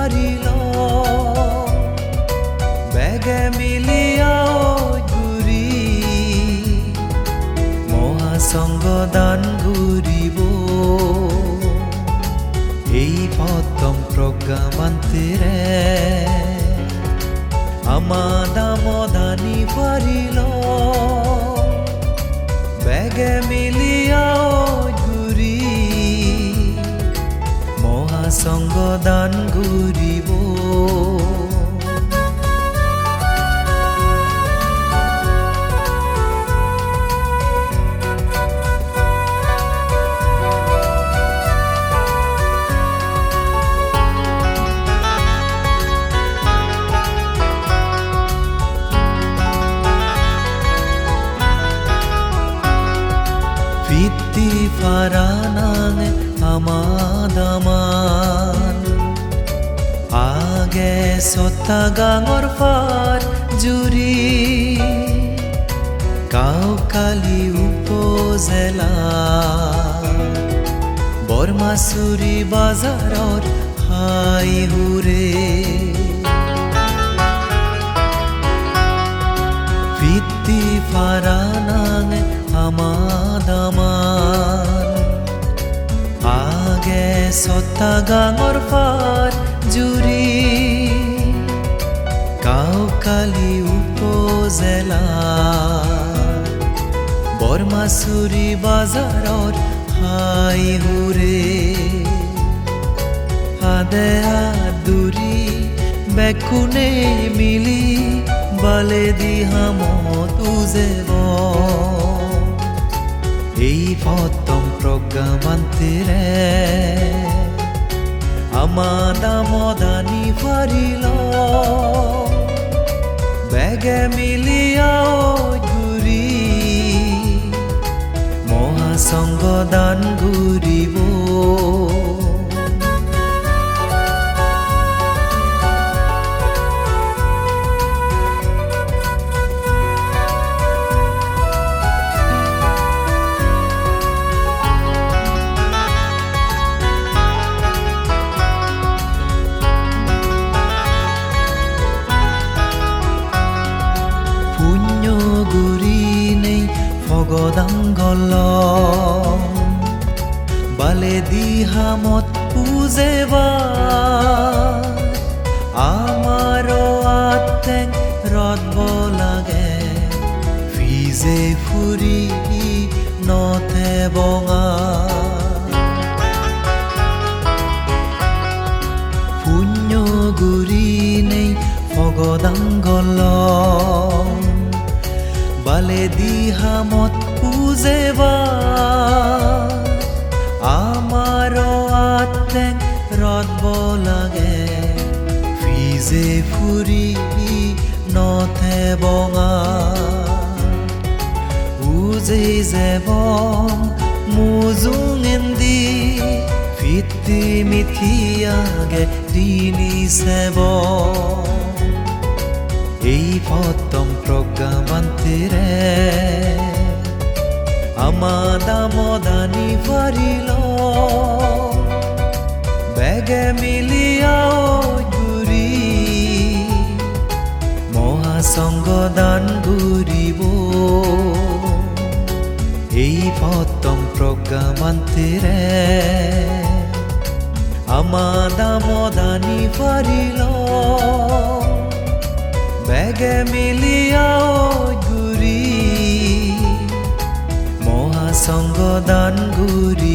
পাৰিল বেগে মিলিয়াও ঘূৰি মহাসংগ দান ঘূৰিব এই পদম প্ৰজ্ঞামান্তিৰে আমাদামদানি পাৰিল বেগে মিলিয়াও ঘূৰি মহাসংগ দান ঘূৰিব আমাদামান আগে সত্তা গাঙর ফার জুৰি কাউকালি উপজেলা। বর্মাসুরি বাজারর হাই হুৰে সত্তা গাঙর পার জুৰি কাউকালি উপজেলা। বৰমাচুৰি বাজাৰৰ হাই হুৰে আদে আদুৰি বেকুনে মিলি বালে দি হামত উজেব। এই প্ৰজ্ঞামান্তিৰে আমাদামদানি পাৰিল বেগে মিলিয়াও ঘূৰি মহাসঙ্গ দান ঘূৰিব গদাংগল বালে দিহামত পুজেবা। আমাৰ আতে ৰদব লাগে ফিজে ফুৰি নথে বঙা। বালে দিহামত পূজেবা। আমার আত্মেং রদব লাগে ফিজে ফুরি নথে বঙা। উজে যাব মুজুং এন্দি ফিতি মিথিয়াগে দিনি সেব এই পদম প্ৰজ্ঞামান্তিৰে আমাদামদানি পাৰিল বেগে মিলিয়াও ঘূৰি মহাসংগ দান ঘূৰিব এই পদম প্ৰজ্ঞামান্তিৰে আমাদামদানি পাৰিল বেগে মিলিয়াও দান ঘূৰি